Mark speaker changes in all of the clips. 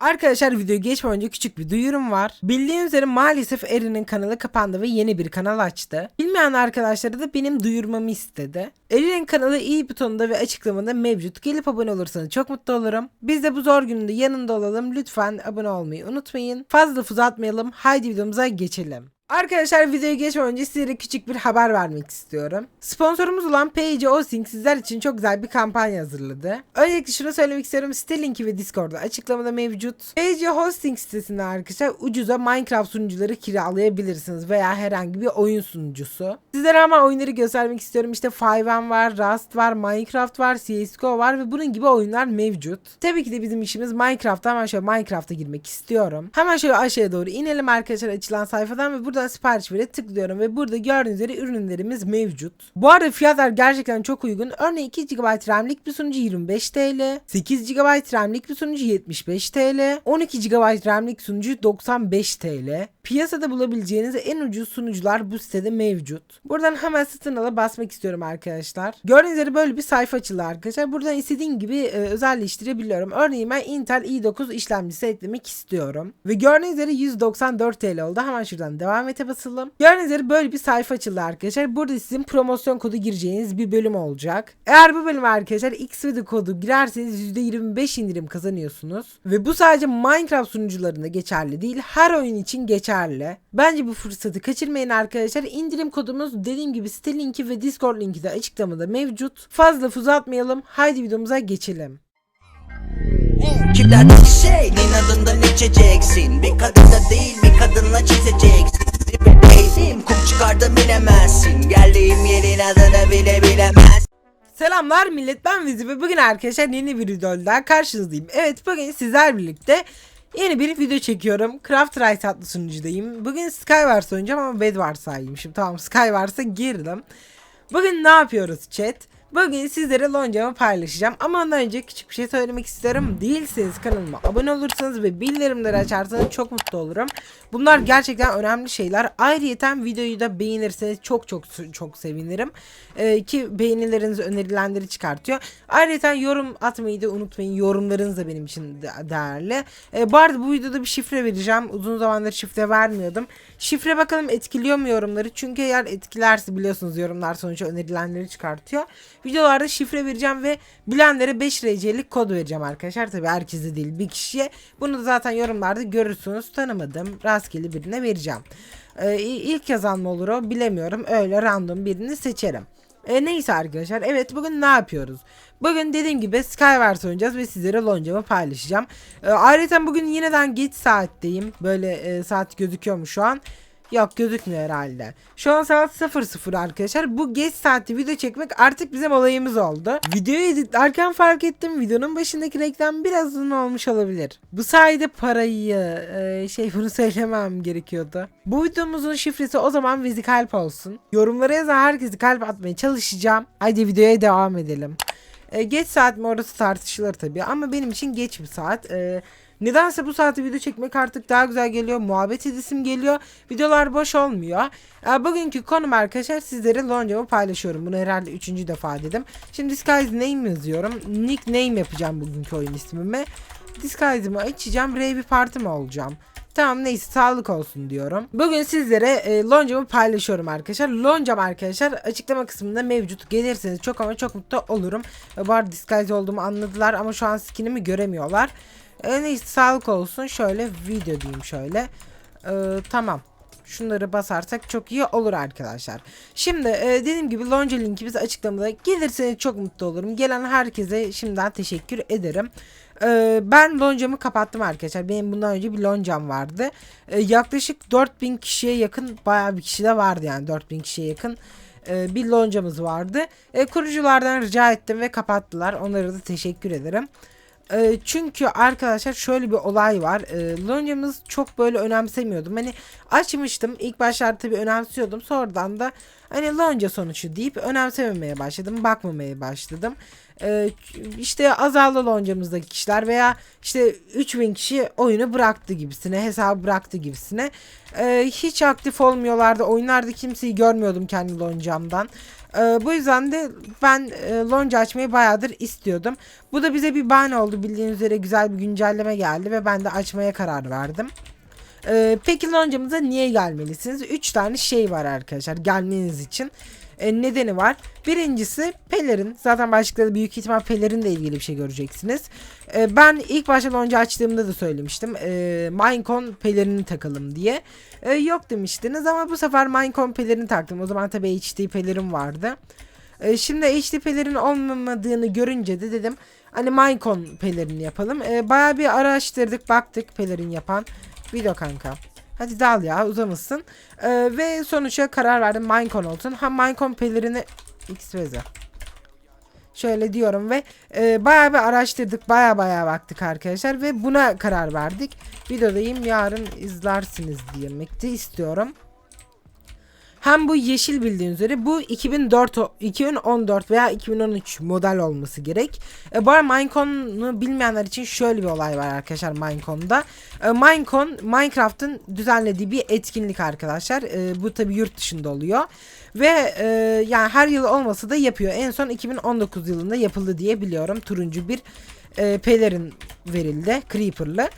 Speaker 1: Arkadaşlar videoya geçmeden önce küçük bir duyurum var. Bildiğiniz üzere maalesef Erin'in kanalı kapandı ve yeni bir kanal açtı. Bilmeyen arkadaşları da benim duyurmamı istedi. Erin'in kanalı i butonunda ve açıklamada mevcut. Gelip abone olursanız çok mutlu olurum. Biz de bu zor gününde yanında olalım. Lütfen abone olmayı unutmayın. Fazla laf uzatmayalım. Haydi videomuza geçelim. Arkadaşlar videoya geçmeden önce sizlere küçük bir haber vermek istiyorum. Sponsorumuz olan Page Hosting sizler için çok güzel bir kampanya hazırladı. Öncelikle şunu söylemek istiyorum. Site linki ve Discord'da açıklamada mevcut. Page Hosting sitesinde arkadaşlar ucuza Minecraft sunucuları kiralayabilirsiniz veya herhangi bir oyun sunucusu. Sizlere ama oyunları göstermek istiyorum. İşte 5M var, Rust var, Minecraft var, CSGO var ve bunun gibi oyunlar mevcut. Tabii ki de bizim işimiz Minecraft'ta hemen şöyle Minecraft'a girmek istiyorum. Hemen şöyle aşağıya doğru inelim arkadaşlar açılan sayfadan ve burada sipariş vere tıklıyorum ve burada gördüğünüz üzere ürünlerimiz mevcut. Bu arada fiyatlar gerçekten çok uygun. Örneğin 2 GB RAM'lik bir sunucu 25 TL, 8 GB RAM'lik bir sunucu 75 TL, 12 GB RAM'lik sunucu 95 TL. Piyasada bulabileceğiniz en ucuz sunucular bu sitede mevcut. Buradan hemen satın ala basmak istiyorum arkadaşlar. Gördüğünüz üzere böyle bir sayfa açıldı arkadaşlar. Buradan istediğim gibi e, özelleştirebiliyorum. Örneğin ben Intel i9 işlemcisi eklemek istiyorum. Ve gördüğünüz üzere 194 TL oldu. Hemen şuradan devam ete basalım. Gördüğünüz üzere böyle bir sayfa açıldı arkadaşlar. Burada sizin promosyon kodu gireceğiniz bir bölüm olacak. Eğer bu bölüme arkadaşlar Xvideo kodu girerseniz %25 indirim kazanıyorsunuz. Ve bu sadece Minecraft sunucularında geçerli değil. Her oyun için geçerli. Bence bu fırsatı kaçırmayın arkadaşlar. İndirim kodumuz dediğim gibi site linki ve Discord linki de açıklamada mevcut. Fazla laf uzatmayalım. Haydi videomuza geçelim.
Speaker 2: Kimlerden şey inadından içeceksin Bir kadınla değil bir kadınla çizeceksin Zirvedeydim kum çıkardım bilemezsin Geldiğim yerin adını bile bilemez
Speaker 1: Selamlar millet ben Vizi ve bugün arkadaşlar yeni bir videoda karşınızdayım. Evet bugün sizler birlikte yeni bir video çekiyorum. Craft Rice adlı sunucudayım. Bugün Skywars oynayacağım ama Bedwars'ayım. Şimdi tamam Skywars'a girdim. Bugün ne yapıyoruz chat? Bugün sizlere loncamı paylaşacağım ama ondan önce küçük bir şey söylemek istiyorum. Değilseniz kanalıma abone olursanız ve bildirimleri açarsanız çok mutlu olurum. Bunlar gerçekten önemli şeyler. Ayrıyeten videoyu da beğenirseniz çok çok çok sevinirim. Ee, ki beğenileriniz önerilenleri çıkartıyor. Ayrıyeten yorum atmayı da unutmayın. Yorumlarınız da benim için de- değerli. Ee, bu arada bu videoda bir şifre vereceğim. Uzun zamandır şifre vermiyordum. Şifre bakalım etkiliyor mu yorumları? Çünkü eğer etkilerse biliyorsunuz yorumlar sonuçta önerilenleri çıkartıyor. Videolarda şifre vereceğim ve bilenlere 5 RC'lik kod vereceğim arkadaşlar. Tabi herkese değil bir kişiye. Bunu da zaten yorumlarda görürsünüz. Tanımadım. Rastgele birine vereceğim. Ee, ilk yazan mı olur o bilemiyorum. Öyle random birini seçerim. E, neyse arkadaşlar evet bugün ne yapıyoruz? Bugün dediğim gibi Skywars oynayacağız ve sizlere loncamı paylaşacağım. E, ayrıca bugün yineden geç saatteyim. Böyle e, saat gözüküyor mu şu an? Yok gözükmüyor herhalde. Şu an saat 00 arkadaşlar. Bu geç saatte video çekmek artık bizim olayımız oldu. Videoyu editlerken fark ettim. Videonun başındaki reklam biraz uzun olmuş olabilir. Bu sayede parayı e, şey bunu söylemem gerekiyordu. Bu videomuzun şifresi o zaman Vizi Kalp olsun. Yorumlara yazan herkesi kalp atmaya çalışacağım. Haydi videoya devam edelim. E, geç saat mi orası tartışılır tabii ama benim için geç bir saat. E, nedense bu saate video çekmek artık daha güzel geliyor. Muhabbet edesim geliyor. Videolar boş olmuyor. E, bugünkü konum arkadaşlar sizlere loncamı paylaşıyorum. Bunu herhalde üçüncü defa dedim. Şimdi Disguise Name yazıyorum. Nickname yapacağım bugünkü oyun ismime. Disguise'ımı açacağım. Ray bir parti mi olacağım? Tamam neyse sağlık olsun diyorum. Bugün sizlere e, loncamı paylaşıyorum arkadaşlar. Loncam arkadaşlar açıklama kısmında mevcut. Gelirseniz çok ama çok mutlu olurum. E, bu arada disguise olduğumu anladılar ama şu an skinimi göremiyorlar. E, neyse sağlık olsun. Şöyle video diyeyim şöyle. E, tamam. Şunları basarsak çok iyi olur arkadaşlar. Şimdi e, dediğim gibi lonca linkimiz açıklamada. Gelirseniz çok mutlu olurum. Gelen herkese şimdiden teşekkür ederim. E, ben loncamı kapattım arkadaşlar. Benim bundan önce bir loncam vardı. E, yaklaşık 4000 kişiye yakın bayağı bir kişi de vardı yani 4000 kişiye yakın e, bir loncamız vardı. E, kuruculardan rica ettim ve kapattılar. Onlara da teşekkür ederim. E, çünkü arkadaşlar şöyle bir olay var. E, loncamız çok böyle önemsemiyordum. Hani açmıştım. İlk başlarda tabii önemsiyordum. Sonradan da hani lonca sonucu deyip önemsememeye başladım. Bakmamaya başladım. E, işte azaldı loncamızdaki kişiler veya işte 3000 kişi oyunu bıraktı gibisine hesabı bıraktı gibisine. E, hiç aktif olmuyorlardı. Oyunlarda kimseyi görmüyordum kendi loncamdan. E, bu yüzden de ben lonca açmayı bayağıdır istiyordum. Bu da bize bir bahane oldu. Bildiğiniz üzere güzel bir güncelleme geldi ve ben de açmaya karar verdim. Peki loncamıza niye gelmelisiniz? 3 tane şey var arkadaşlar gelmeniz için. Ee, nedeni var. Birincisi pelerin. Zaten başlıkta büyük ihtimal pelerin de ilgili bir şey göreceksiniz. Ee, ben ilk başta lonca açtığımda da söylemiştim. Ee, Minecon pelerini takalım diye. Ee, yok demiştiniz ama bu sefer Minecon pelerini taktım. O zaman tabii HD pelerin vardı. Ee, şimdi HD pelerin olmamadığını görünce de dedim hani Minecon pelerini yapalım. Ee, bayağı bir araştırdık baktık pelerin yapan. Video kanka. Hadi dal ya uzamasın. Ee, ve sonuçta karar verdim Minecon olsun. Ha Minecon pelerini X ve Z. Şöyle diyorum ve e, bayağı bir araştırdık. Bayağı bayağı baktık arkadaşlar. Ve buna karar verdik. Videodayım yarın izlersiniz diyemekti istiyorum. Hem bu yeşil bildiğiniz üzere bu 2004 o- 2014 veya 2013 model olması gerek. E, bu arada Minecon'u bilmeyenler için şöyle bir olay var arkadaşlar Minecon'da. E, Minecon Minecraft'ın düzenlediği bir etkinlik arkadaşlar. E, bu tabi yurt dışında oluyor. Ve e, yani her yıl olmasa da yapıyor. En son 2019 yılında yapıldı diye biliyorum. Turuncu bir e, pelerin verildi. Creeper'lı.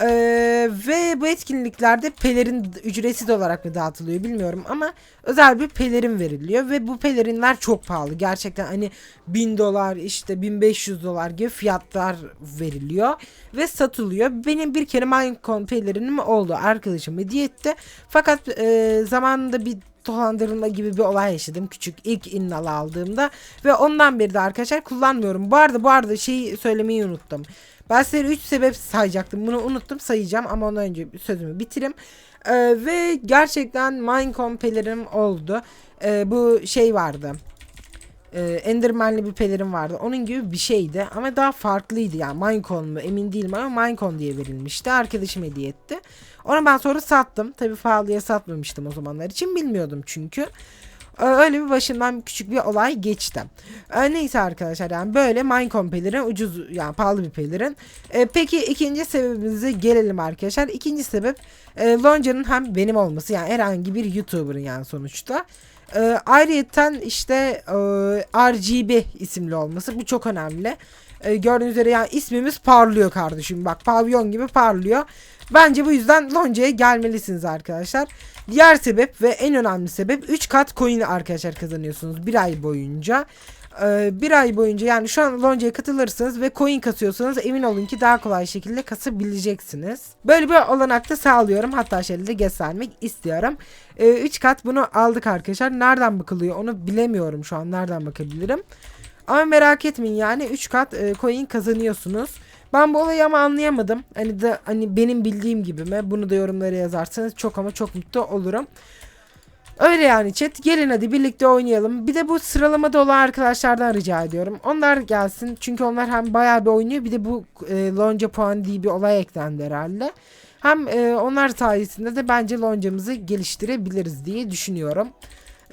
Speaker 1: Ee, ve bu etkinliklerde pelerin ücretsiz olarak mı dağıtılıyor bilmiyorum ama özel bir pelerin veriliyor ve bu pelerinler çok pahalı. Gerçekten hani 1000 dolar işte 1500 dolar gibi fiyatlar veriliyor ve satılıyor. Benim bir kere Minecon pelerinim oldu. Arkadaşım hediye etti. Fakat e, zamanında bir dolandırılma gibi bir olay yaşadım. Küçük ilk innal aldığımda ve ondan beri de arkadaşlar kullanmıyorum. Bu arada bu arada şeyi söylemeyi unuttum ben size 3 sebep sayacaktım. Bunu unuttum sayacağım ama ondan önce sözümü bitireyim. Ee, ve gerçekten Minecon pelerim oldu. Ee, bu şey vardı. Ee, Enderman'li bir pelerin vardı. Onun gibi bir şeydi ama daha farklıydı yani Minecon mu emin değilim ama Minecon diye verilmişti. Arkadaşım hediye etti. Onu ben sonra sattım. Tabii pahalıya satmamıştım o zamanlar için bilmiyordum çünkü. Öyle bir başımdan küçük bir olay geçti. Neyse arkadaşlar yani böyle Minecon pelerin ucuz yani pahalı bir pelerin. Ee, peki ikinci sebebimize gelelim arkadaşlar. İkinci sebep e, Lonca'nın hem benim olması yani herhangi bir YouTuber'ın yani sonuçta. E, ayrıyeten işte e, RGB isimli olması bu çok önemli. E, gördüğünüz üzere yani ismimiz parlıyor kardeşim bak pavyon gibi parlıyor. Bence bu yüzden Lonca'ya gelmelisiniz arkadaşlar. Diğer sebep ve en önemli sebep 3 kat coin arkadaşlar kazanıyorsunuz bir ay boyunca. Ee, bir ay boyunca yani şu an Lonca'ya katılırsınız ve coin kasıyorsanız emin olun ki daha kolay şekilde kasabileceksiniz. Böyle bir olanak da sağlıyorum. Hatta şöyle de göstermek istiyorum. 3 kat bunu aldık arkadaşlar. Nereden bakılıyor onu bilemiyorum şu an. Nereden bakabilirim. Ama merak etmeyin yani 3 kat e, coin kazanıyorsunuz. Ben bu olayı ama anlayamadım. Hani de hani benim bildiğim gibi mi? Bunu da yorumlara yazarsanız çok ama çok mutlu olurum. Öyle yani chat. Gelin hadi birlikte oynayalım. Bir de bu sıralamada olan arkadaşlardan rica ediyorum. Onlar gelsin. Çünkü onlar hem bayağı bir oynuyor. Bir de bu e, lonca puan diye bir olay eklendi herhalde. Hem e, onlar sayesinde de bence loncamızı geliştirebiliriz diye düşünüyorum.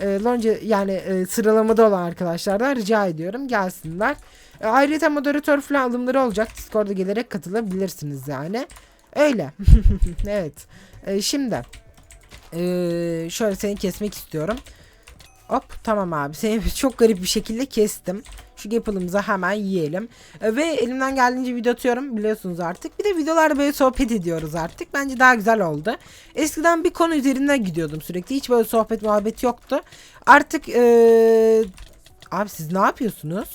Speaker 1: E, lonca yani e, sıralamada olan arkadaşlardan rica ediyorum gelsinler. E, ayrıca moderatör falan alımları olacak. Discord'a gelerek katılabilirsiniz yani. Öyle. evet. E, şimdi ee, şöyle seni kesmek istiyorum. Hop tamam abi seni çok garip bir şekilde kestim. Şu Gapple'ımızı hemen yiyelim. Ee, ve elimden geldiğince video atıyorum biliyorsunuz artık. Bir de videolarda böyle sohbet ediyoruz artık. Bence daha güzel oldu. Eskiden bir konu üzerinden gidiyordum sürekli. Hiç böyle sohbet muhabbet yoktu. Artık ee... abi siz ne yapıyorsunuz?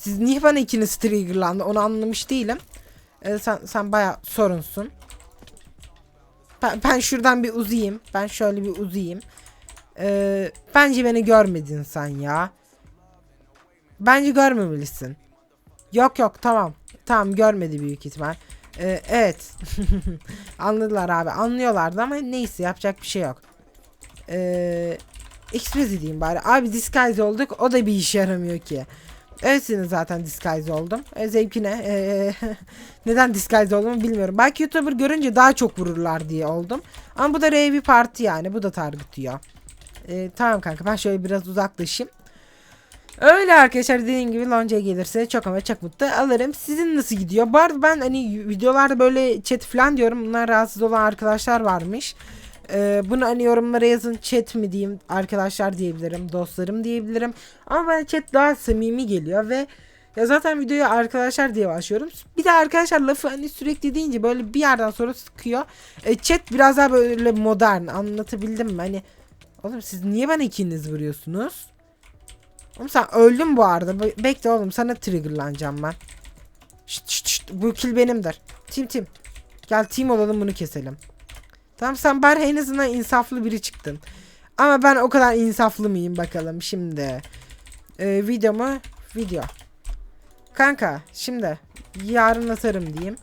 Speaker 1: Siz niye bana ikiniz triggerlandı onu anlamış değilim. Ee, sen, sen baya sorunsun. Ben, ben şuradan bir uzayayım. Ben şöyle bir uzayayım. Ee, bence beni görmedin sen ya. Bence görmemelisin. Yok yok tamam. Tamam görmedi büyük ihtimal. Ee, evet. Anladılar abi. Anlıyorlardı ama neyse yapacak bir şey yok. Ee, Express diyeyim bari. Abi disguise olduk. O da bir işe yaramıyor ki. Öylesine zaten disguise oldum. E, zevkine. E, neden disguise oldum bilmiyorum. Belki YouTuber görünce daha çok vururlar diye oldum. Ama bu da R bir parti yani. Bu da target diyor. E, tamam kanka ben şöyle biraz uzaklaşayım. Öyle arkadaşlar dediğim gibi loncaya gelirse çok ama çok mutlu alırım. Sizin nasıl gidiyor? Bu arada ben hani videolarda böyle chat falan diyorum. Bunlar rahatsız olan arkadaşlar varmış. Ee, bunu hani yorumlara yazın. Chat mi diyeyim? Arkadaşlar diyebilirim. Dostlarım diyebilirim. Ama bana chat daha samimi geliyor ve ya zaten videoya arkadaşlar diye başlıyorum. Bir de arkadaşlar lafı hani sürekli deyince böyle bir yerden sonra sıkıyor. E, chat biraz daha böyle modern. Anlatabildim mi? Hani oğlum siz niye bana ikiniz vuruyorsunuz? Oğlum sen öldün bu arada. Be- bekle oğlum sana triggerlanacağım ben. Şşt şşt şşt bu kill benimdir. Tim tim. Gel team olalım bunu keselim Tamam sen bari en azından insaflı biri çıktın. Ama ben o kadar insaflı mıyım bakalım şimdi. Ee, video mu? Video. Kanka şimdi yarın atarım diyeyim.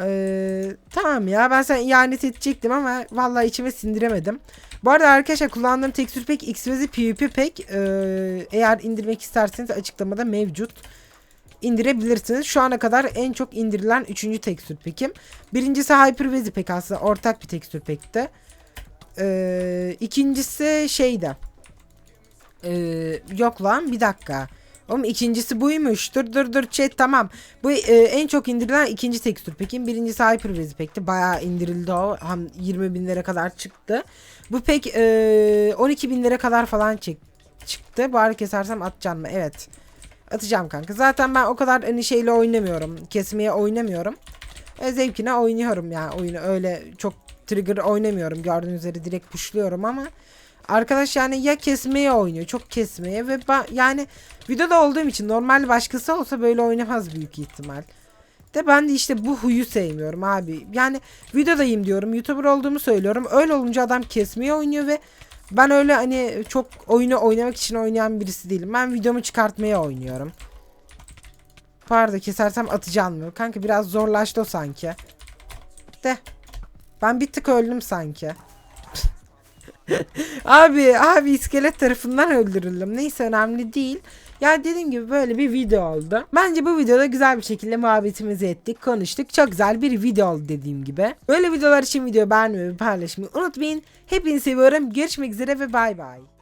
Speaker 1: Ee, tamam ya ben sen ihanet edecektim ama vallahi içime sindiremedim. Bu arada arkadaşlar kullandığım tekstür pek XYZ PvP pek ee, eğer indirmek isterseniz açıklamada mevcut indirebilirsiniz. Şu ana kadar en çok indirilen 3. tekstür pekim. Birincisi Hypervezi pek aslında ortak bir tekstür pekti. Ee, ikincisi şeyde. Ee, yok lan bir dakika. Oğlum ikincisi buymuş. Dur dur dur chat tamam. Bu e, en çok indirilen ikinci tekstür pekim. Birincisi Hypervezi pekti. Bayağı indirildi o. Hem 20 binlere kadar çıktı. Bu pek e, 12 binlere kadar falan çık çıktı. Bari kesersem atacağım mı? Evet. Atacağım kanka. Zaten ben o kadar hani şeyle oynamıyorum. Kesmeye oynamıyorum. E, zevkine oynuyorum yani oyunu. Öyle çok trigger oynamıyorum. Gördüğünüz üzere direkt pushluyorum ama arkadaş yani ya kesmeye oynuyor. Çok kesmeye ve yani videoda olduğum için normal başkası olsa böyle oynamaz büyük ihtimal. De ben de işte bu huyu sevmiyorum abi. Yani videodayım diyorum. YouTuber olduğumu söylüyorum. Öyle olunca adam kesmeye oynuyor ve ben öyle hani çok oyunu oynamak için oynayan birisi değilim. Ben videomu çıkartmaya oynuyorum. Pardon kesersem atacağım mı? Kanka biraz zorlaştı o sanki. De. Ben bir tık öldüm sanki. abi abi iskelet tarafından öldürüldüm. Neyse önemli değil. Ya dediğim gibi böyle bir video oldu. Bence bu videoda güzel bir şekilde muhabbetimizi ettik, konuştuk. Çok güzel bir video oldu dediğim gibi. Böyle videolar için video beğenmeyi paylaşmayı unutmayın. Hepinizi seviyorum. Görüşmek üzere ve bay bay.